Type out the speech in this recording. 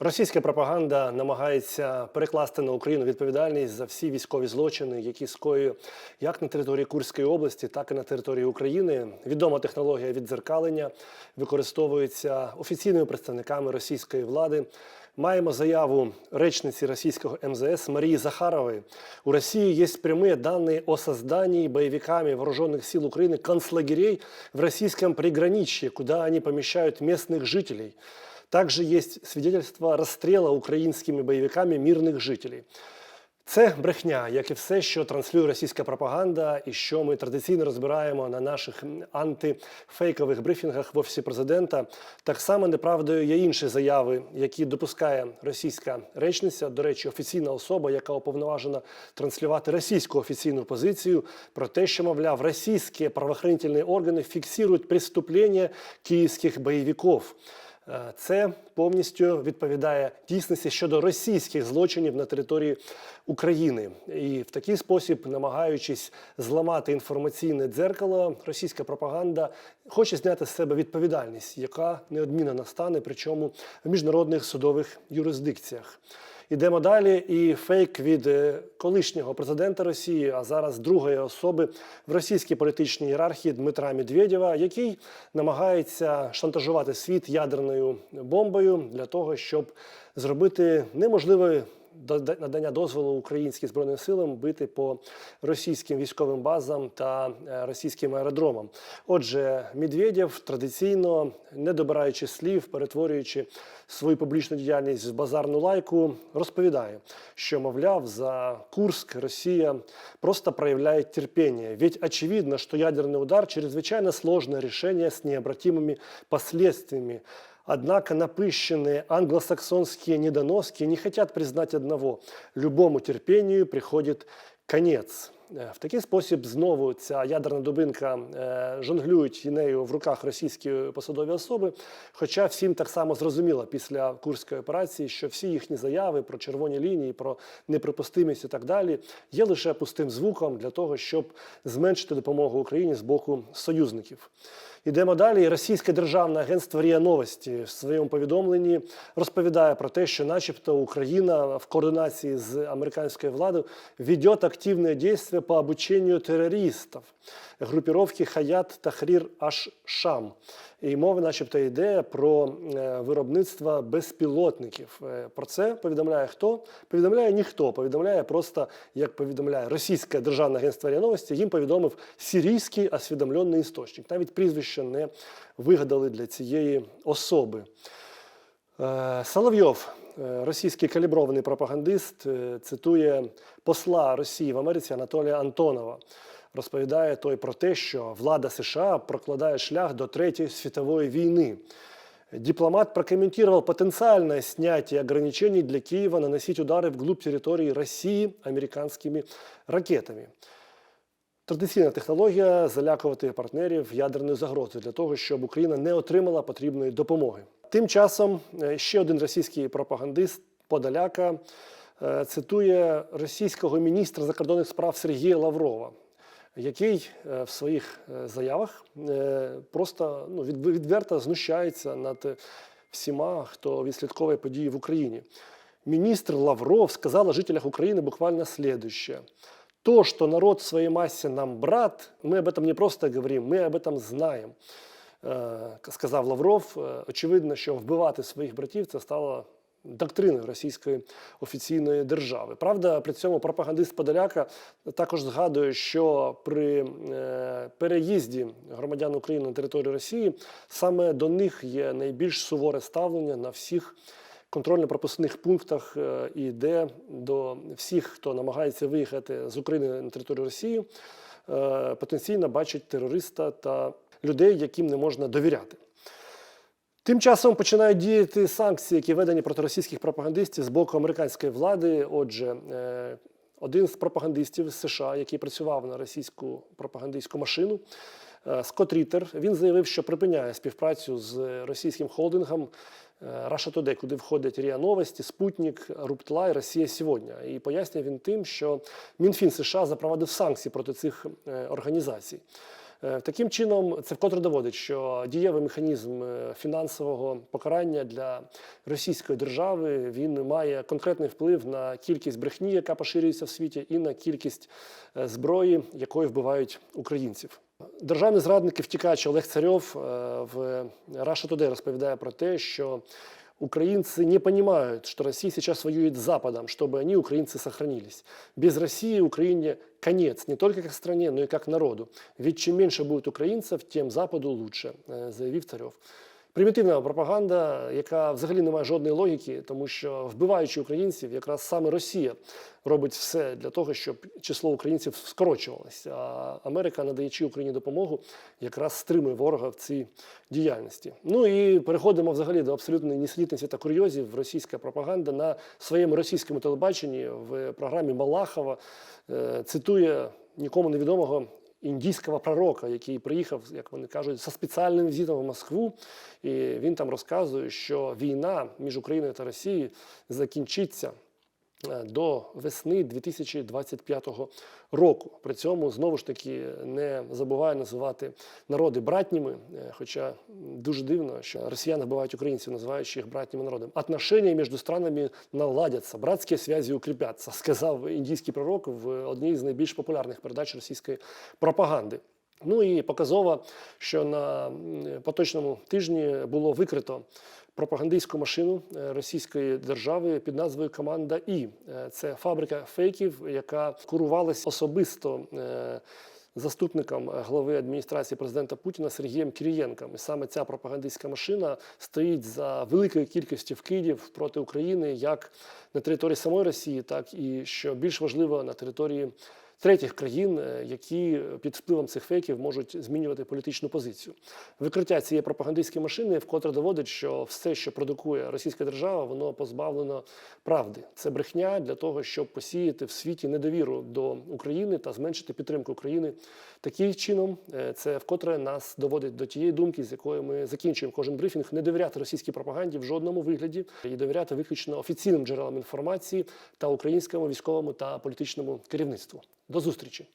Російська пропаганда намагається перекласти на Україну відповідальність за всі військові злочини, які скоює як на території Курської області, так і на території України. Відома технологія віддзеркалення використовується офіційними представниками російської влади. Маємо заяву речниці російського МЗС Марии Захаровой. У России есть прямые данные о создании боевиками вооруженных сил Украины концлагерей в российском приграничье, куда они помещают местных жителей. Также есть свидетельство расстрела украинскими боевиками мирных жителей. Це брехня, як і все, що транслює російська пропаганда, і що ми традиційно розбираємо на наших антифейкових брифінгах в офісі президента. Так само неправдою є інші заяви, які допускає російська речниця, до речі, офіційна особа, яка уповноважена транслювати російську офіційну позицію про те, що мовляв, російські правоохранительні органи фіксують преступлення київських бойовиків. Е, Це повністю відповідає дійсності щодо російських злочинів на території України, і в такий спосіб, намагаючись зламати інформаційне дзеркало, російська пропаганда хоче зняти з себе відповідальність, яка неодмінно настане, причому в міжнародних судових юрисдикціях. Ідемо далі. І фейк від е, колишнього президента Росії, а зараз другої особи в російській політичній ієрархії Дмитра Медведєва, який намагається шантажувати світ ядерною бомбою для того, щоб зробити неможливе надання дозволу українським збройним силам бити по російським військовим базам та е, російським аеродромам. Отже, Медведєв традиційно, не добираючи слів, перетворюючи свою публічну діяльність в базарну лайку, розповідає, що мовляв за Курск Росія просто проявляє терпение. Ведь очевидно, что ядерный удар чрезвычайно сложное решение с необратимыми последствиями. Однако напыщенные англосаксонские недоноски не хотят признать одного – любому терпению приходит конець. Е, В такий спосіб знову ця ядерна дубинка е, жонглюють нею в руках російські посадові особи. Хоча всім так само зрозуміло після курської операції, що всі їхні заяви про червоні лінії, про неприпустимість і так далі є лише пустим звуком для того, щоб зменшити допомогу Україні з боку союзників. Ідемо далі. Російське державне агентство РІА Новості в своєму повідомленні розповідає про те, що, начебто, Україна в координації з американською владою веде активне дійство по обученню терористів групіровки Хаят Тахрір Аш-Шам. І мова, начебто, йде про е, виробництво безпілотників. Е, Про це повідомляє хто? Повідомляє ніхто. Повідомляє просто, як повідомляє російське державне агентство Новості, їм повідомив сирійський освідомлений істочник. Навіть прізвище не вигадали для цієї особи. Е, Соловйов, е, російський калібрований пропагандист, е, цитує посла Росії в Америці Анатолія Антонова. Розповідає той про те, що влада США прокладає шлях до Третьої світової війни. Дипломат прокомментировал потенциальное снятие ограничений для Киева наносить удары вглубь территории России американскими ракетами. Традиційна технологія залякувати партнерів ядерною загрозою для того, щоб Україна не отримала потрібної допомоги. Тим часом е, ще один російський пропагандист Подоляка е, цитує російського міністра закордонних справ Сергія Лаврова, який е, в своїх заявах просто ну, відверто знущається над всіма, хто відслідковує події в Україні. Министр Лавров сказал о жителях Украины буквально следующее То, что народ в своей массе нам брат, мы об этом не просто говорим, мы об этом знаем. Е, Сказав Лавров. Е, Очевидно, що вбивати своїх братів це стало доктриною російської офіційної держави. Правда, при цьому пропагандист Подоляка також згадує, що при е, переїзді громадян України на територію Росії саме до них є найбільш суворе ставлення на всіх контрольно-пропускних пунктах е, і йде до всіх, хто намагається виїхати з України на територію Росії, е, потенційно бачить терориста та людей, яким не можна довіряти. Тим часом починають діяти санкції, які введені проти російських пропагандистів з боку американської влади. Отже, е, один з пропагандистів США, який працював на російську пропагандистську машину, Скотт Рітер, він заявив, що припиняє співпрацю з російським холдингом е, Russia Today, куди входять РІА Новості, Спутник, Руптла і Росія сьогодні. І пояснює він тим, що Мінфін США запровадив санкції проти цих е, організацій. Е, Таким чином, це вкотре доводить, що дієвий механізм фінансового покарання для російської держави він має конкретний вплив на кількість брехні, яка поширюється в світі, і на кількість зброї, якою вбивають українців. Державний зрадник і втікач Олег Царьов е, в Russia Today розповідає про те, що Украинцы не понимают, что Россия сейчас воюет с Западом, чтобы они, украинцы, сохранились. Без России Украине конец не только как стране, но и как народу. Ведь чем меньше будет украинцев, тем Западу лучше, э, заявив Царьов. Примітивна пропаганда, яка взагалі не має жодної логіки, тому що вбиваючи українців, якраз саме Росія робить все для того, щоб число українців скорочувалося. А Америка, надаючи Україні допомогу, якраз стримує ворога в цій діяльності. Ну і переходимо взагалі до абсолютної несенітниці та курйозів. Російська пропаганда на своєму російському телебаченні в програмі Малахова е, цитує нікому невідомого індійського пророка, який приїхав, як вони кажуть, за спеціальним візитом в Москву. І він там розказує, що війна між Україною та Росією закінчиться до весни 2025 року. При цьому знову ж таки не забуває називати народи братніми, е, хоча дуже дивно, що росіяни вбивають українців, називаючи їх братніми народами. Отношения між странами наладяться, братські зв'язки укріпляться, сказав індійський пророк в одній з найбільш популярних передач російської пропаганди. Ну і показово, що на поточному тижні було викрито пропагандистську машину е, російської держави під назвою Команда І. Е, Це фабрика фейків, яка курувалась особисто. е, Заступником глави адміністрації президента Путіна Сергієм Кирієнком. І саме ця пропагандистська машина стоїть за великою кількістю вкидів проти України як на території самої Росії, так і що більш важливо на території третіх країн, е, які під впливом цих фейків можуть змінювати політичну позицію. Викриття цієї пропагандистської машини вкотре доводить, що все, що продукує російська держава, воно позбавлено правди. Це брехня для того, щоб посіяти в світі недовіру до України та зменшити підтримку України. Таким чином, е, це вкотре нас доводить до тієї думки, з якою ми закінчуємо кожен брифінг, не довіряти російській пропаганді в жодному вигляді і довіряти виключно офіційним джерелам інформації та українському військовому та політичному керівництву. До зустрічі.